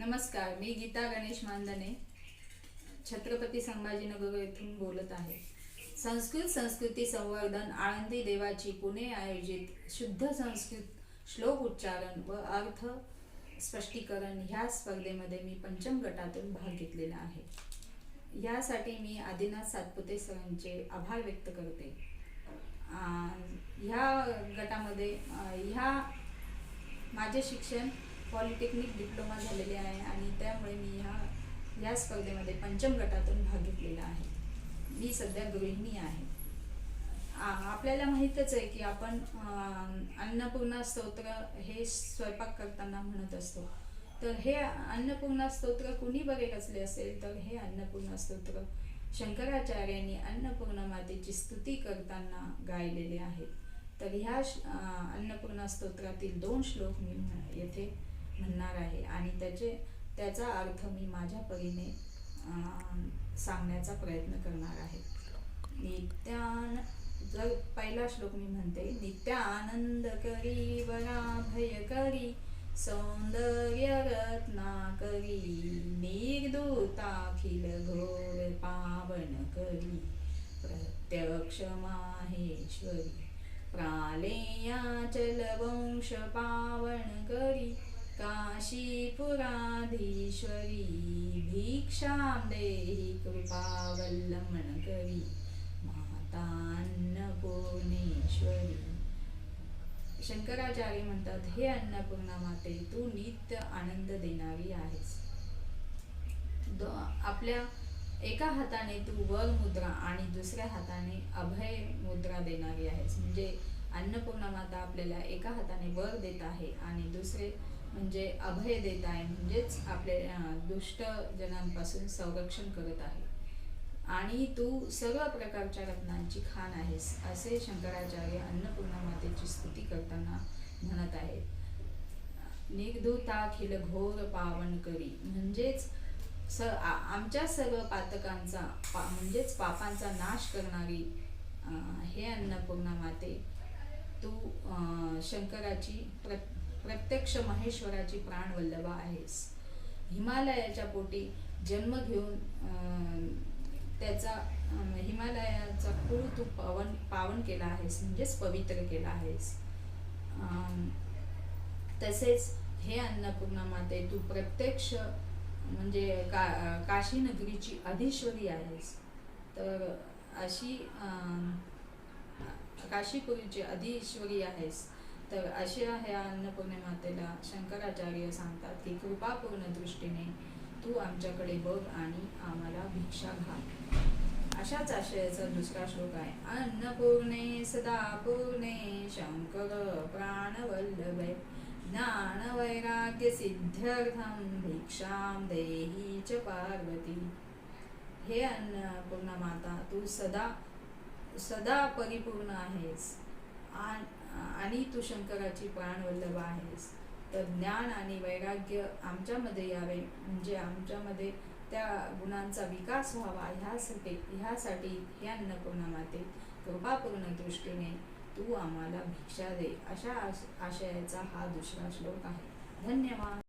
नमस्कार मी गीता गणेश मानधने छत्रपती संभाजीनगर येथून बोलत आहे. संस्कृत संस्कृती संवर्धन आळंदी देवाची पुणे आयोजित शुद्ध संस्कृत श्लोक उच्चारण व अर्थ स्पष्टीकरण ह्या स्पर्धेमध्ये मी पंचम गटातून भाग घेतलेला आहे. यासाठी मी आदिनाथ सातपुते सरांचे आभार व्यक्त करते. ह्या गटामध्ये ह्या माझे शिक्षण पॉलिटेक्निक डिप्लोमा झालेले आहे आणि त्यामुळे मी ह्या या स्पर्धेमध्ये पंचम गटातून भाग घेतलेला आहे. मी सध्या गृहिणी आहे. आपल्याला माहीतच आहे की आपण अन्नपूर्णा स्तोत्र हे स्वयंपाक करताना म्हणत असतो. तर हे अन्नपूर्णा स्तोत्र कुणी बरे रचले असेल तर हे अन्नपूर्णा स्तोत्र शंकराचार्यांनी अन्नपूर्णा मातेची स्तुती करताना गायलेले आहेत. तर ह्या अन्नपूर्णा स्तोत्रातील दोन श्लोक मी म्हण- येथे म्हणणार आहे. आणि त्याचे त्याचा अर्थ मी माझ्या परीने सांगण्याचा प्रयत्न करणार आहे. नित्यान जर पहिला श्लोक मी म्हणते नित्यानंद करी वरा भय करी सौंदर्य रत्ना करी निर्दूताखिल घोर पावन करी प्रत्यक्ष माहेश्वरी प्रालेयाचल वंश पावन करी काशीपुराधीश्वरी भिक्षां देहि कृपावल्लमन मातान्नपूर्णेश्वरी। शंकराचार्य म्हणतात हे अन्नपूर्णा माते तू नित्य आनंद देणारी आहेस. आपल्या एका हाताने तू वर मुद्रा आणि दुसऱ्या हाताने अभय मुद्रा देणारी आहेस. म्हणजे अन्नपूर्णा माता आपल्याला एका हाताने वर देत आहे आणि दुसरे म्हणजे अभय देत आहे म्हणजेच आपले दुष्ट जनांपासून संरक्षण करत आहे. आणि तू सर्व प्रकारच्या रत्नांची खान आहेस असे शंकराचार्य अन्नपूर्णा मातेची स्तुती करताना म्हणत आहेत. निर्धुताखिल घोर पावन करी म्हणजेच स आमच्या सर्व पातकांचा पा म्हणजेच पापांचा नाश करणारी हे अन्नपूर्णा माते तू अं, शंकराची प्र प्रत्यक्ष महेश्वराची प्राणवल्लभा आहेस. हिमालयाच्या पोटी जन्म घेऊन त्याचा हिमालयाचा कुळ तू पावन पावन केला आहेस म्हणजेच पवित्र केला आहेस. तसेच हे अन्नपूर्णा माते तू प्रत्यक्ष म्हणजे का काशी नगरीची अधीश्वरी आहेस. तर अशी काशीपुरीची अधीश्वरी आहेस. तर अशा ह्या अन्नपूर्णे मातेला शंकराचार्य सांगतात की कृपापूर्ण दृष्टीने तू आमच्याकडे बघ आणि आम्हाला भिक्षा घाल. अशाच आशयाचा दुसरा श्लोक आहे अन्नपूर्णे सदा पूर्णे शंकर प्राणवल्लभे ज्ञान वैराग्य सिद्ध्यर्थम भिक्षाम देही च पार्वती. हे अन्नपूर्णा माता तू सदा सदा परिपूर्ण आहेस. आणि आणि तू शंकराची प्राणवल्लभ आहेस. तर ज्ञान आणि वैराग्य आमच्यामध्ये यावे म्हणजे आमच्यामध्ये त्या गुणांचा विकास व्हावा ह्यासाठी ह्यासाठी या अन्नपूर्णा माते कृपापूर्ण दृष्टीने तू आम्हाला भिक्षा दे अशा आश- आशयाचा हा दुसरा श्लोक आहे. धन्यवाद.